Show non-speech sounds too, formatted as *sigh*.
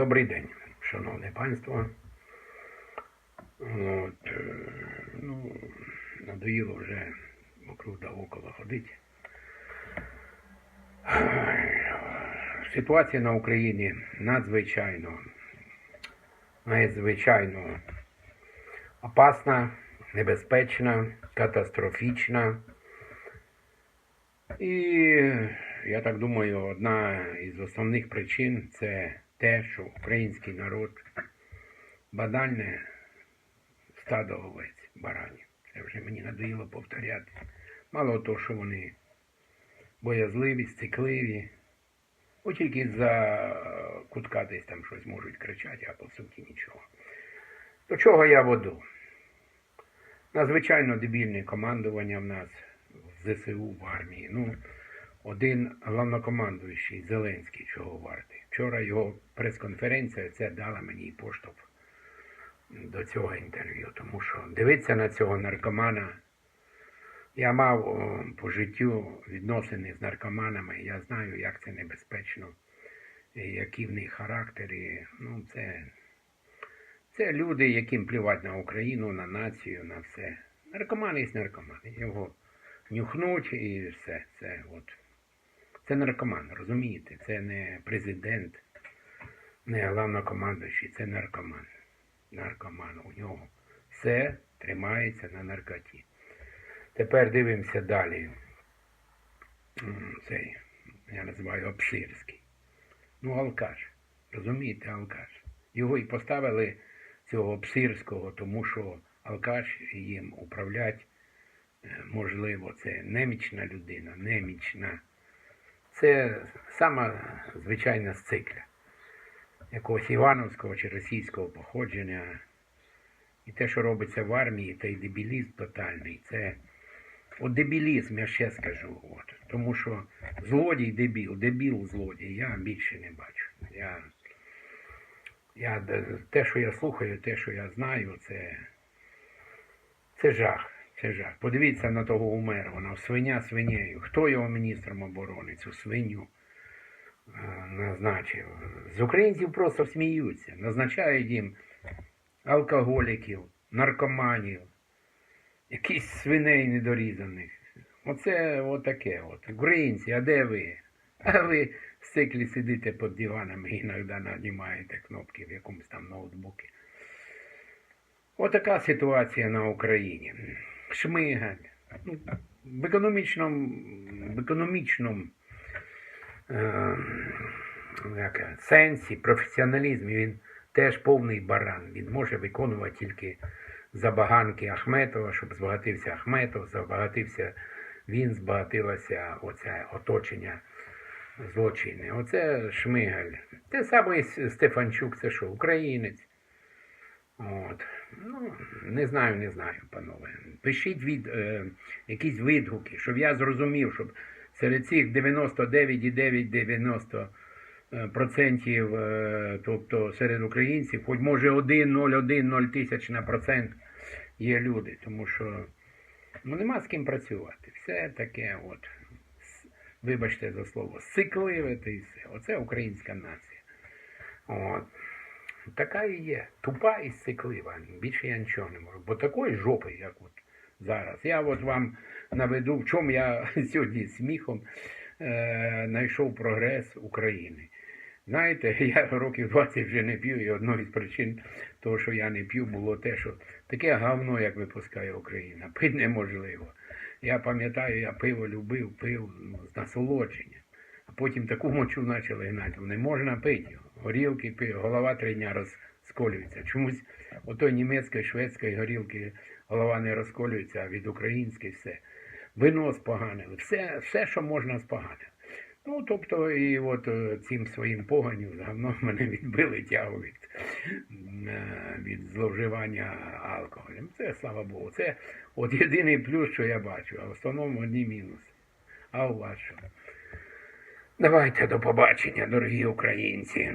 Добрий день, шановне панство. От, е, ну, надоїло вже вокруг да около ходити. Ситуація на Україні надзвичайно, надзвичайно опасна, небезпечна, катастрофічна. І я так думаю, одна із основних причин це те, що український народ банальне стадо овець, баранів. Це вже мені надоїло повторяти. Мало того, що вони боязливі, стекливі. От тільки за кутка десь там щось можуть кричати, а по суті нічого. До чого я веду? Надзвичайно дебільне командування в нас в ЗСУ в армії. Ну, один головнокомандуючий Зеленський чого вартий. Вчора його прес-конференція це дала мені поштовх до цього інтерв'ю. Тому що дивитися на цього наркомана. Я мав о, по життю відносини з наркоманами, я знаю, як це небезпечно, які в них характери. Ну, це, це люди, яким плювати на Україну, на націю, на все. Наркоман є наркоман. Його нюхнуть і все. Це от. Це наркоман, розумієте? Це не президент, не головнокомандуючий, це наркоман. Наркоман. У нього все тримається на наркоті. Тепер дивимося далі. Цей, я називаю обширський. Ну, алкаш. Розумієте, алкаш. Його і поставили цього обсирського, тому що алкаш їм управлять, е, можливо, це немічна людина, немічна. Це сама звичайна сцикля якогось івановського чи російського походження. І те, що робиться в армії, той дебілізм тотальний. Це от дебілізм, я ще скажу. От. Тому що злодій дебіл, дебіл злодій, я більше не бачу. Я, я, те, що я слухаю, те, що я знаю, це, це жах. Це жах. Подивіться на того умерваного, свиня свинею. Хто його міністром оборони, цю свиню е, назначив? З українців просто сміються. Назначають їм алкоголіків, наркоманів, якісь свиней недорізаних. Оце отаке от. Українці, а де ви? А ви в циклі сидите під диванами іноді нажимаєте кнопки в якомусь там ноутбуці. Отака ситуація на Україні. Шмигаль. Ну, в економічному, в економічному е, як, сенсі, професіоналізмі він теж повний баран. Він може виконувати тільки забаганки Ахметова, щоб збагатився Ахметов, забагатився він, збагатилося оце оточення злочини. Оце Шмигаль. Те саме і Стефанчук, це що, українець. От. Ну, не знаю, не знаю, панове. Пишіть від, е, якісь відгуки, щоб я зрозумів, щоб серед цих 99,990 е, процентів, е, тобто серед українців, хоч може 1, 0,1, 0 тисяч на процент є люди, тому що ну, нема з ким працювати. Все таке, от, вибачте за слово, сикливе й все. Оце українська нація. От. Така і є. Тупа і сиклива. Більше я нічого не можу. Бо такої жопи, як от зараз. Я от вам наведу, в чому я *laughs* сьогодні сміхом е, знайшов прогрес України. Знаєте, *laughs* я років 20 вже не п'ю, і одною з причин того, що я не п'ю, було те, що таке говно, як випускає Україна, *laughs* пити неможливо. Я пам'ятаю, я пиво любив, пив ну, з насолодженням. А потім таку мочу почали гнати. Не можна пити. Горілки голова три дня розколюється. Чомусь ото німецької, шведської горілки голова не розколюється, а від української все. Вино споганили, все, все, що можна споганити. Ну, тобто, і от е, цим своїм поганів загалом *laughs* мене відбили тягу від, е, від зловживання алкоголем. Це слава Богу. Це от єдиний плюс, що я бачу, а в основному одні мінуси. А у вас що? Давайте до побачення, дорогі українці.